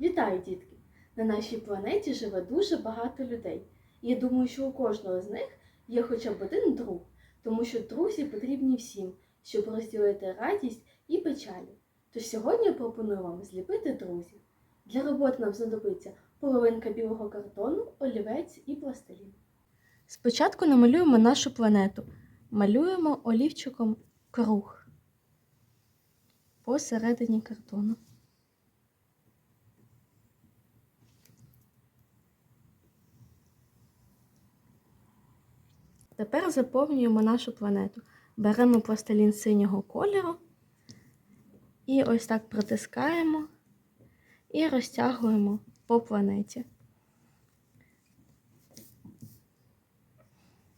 Вітаю, дітки! На нашій планеті живе дуже багато людей. Я думаю, що у кожного з них є хоча б один друг, тому що друзі потрібні всім, щоб розділити радість і печалі. Тож сьогодні я пропоную вам зліпити друзів. Для роботи нам знадобиться половинка білого картону, олівець і пластилін. Спочатку намалюємо нашу планету. Малюємо олівчиком круг посередині картону. Тепер заповнюємо нашу планету. Беремо пластилін синього кольору і ось так притискаємо і розтягуємо по планеті.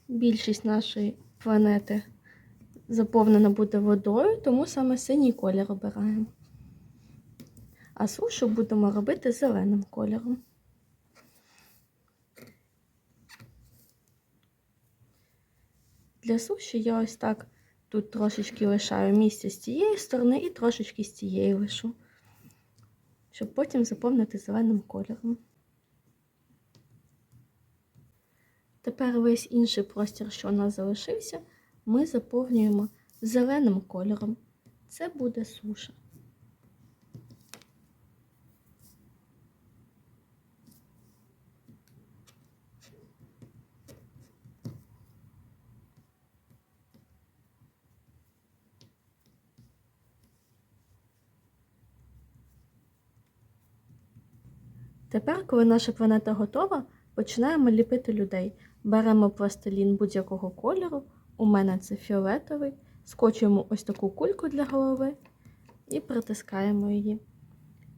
Більшість нашої планети заповнена буде водою, тому саме синій колір обираємо. А сушу будемо робити зеленим кольором. Для суші я ось так тут трошечки лишаю місця з цієї сторони і трошечки з цієї лишу, щоб потім заповнити зеленим кольором. Тепер весь інший простір, що у нас залишився, ми заповнюємо зеленим кольором. Це буде суша. Тепер, коли наша планета готова, починаємо ліпити людей. Беремо пластилін будь-якого кольору, у мене це фіолетовий, скочуємо ось таку кульку для голови і притискаємо її.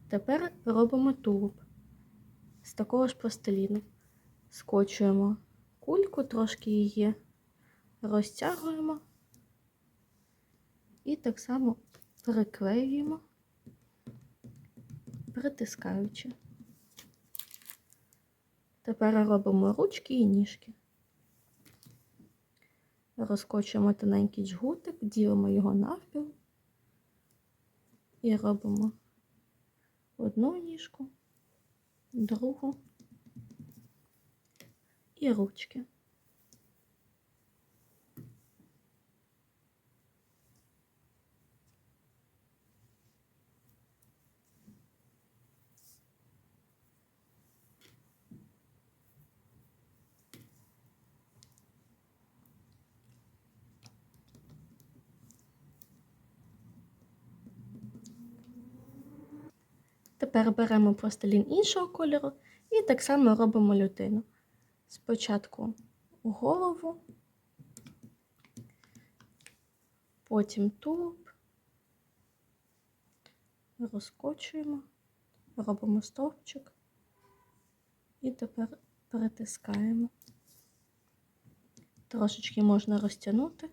Тепер робимо тулуб з такого ж пластиліну. Скочуємо кульку, трошки її розтягуємо і так само приклеюємо, притискаючи. Тепер робимо ручки і ніжки. Розкочуємо тоненький джгутик, ділимо його навпіл і робимо одну ніжку, другу і ручки. Тепер беремо пластилін іншого кольору і так само робимо людину. Спочатку голову, потім тулуб, розкочуємо, робимо стовпчик і тепер притискаємо. Трошечки можна розтягнути.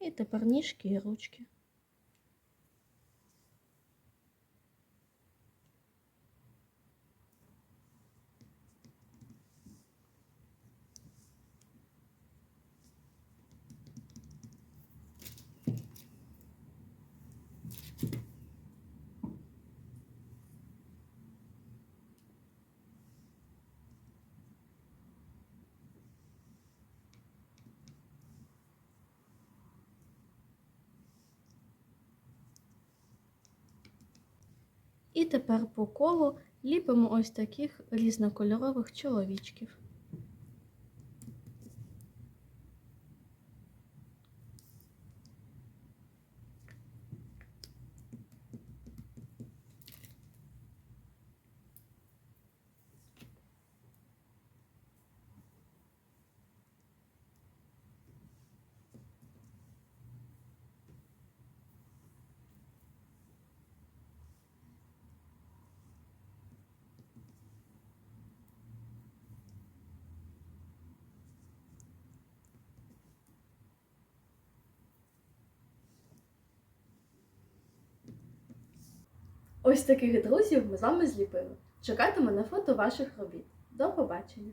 І тепер ніжки і ручки. І тепер по колу ліпимо ось таких різнокольорових чоловічків. Ось таких друзів ми з вами зліпили. Чекатиму на фото ваших робіт. До побачення!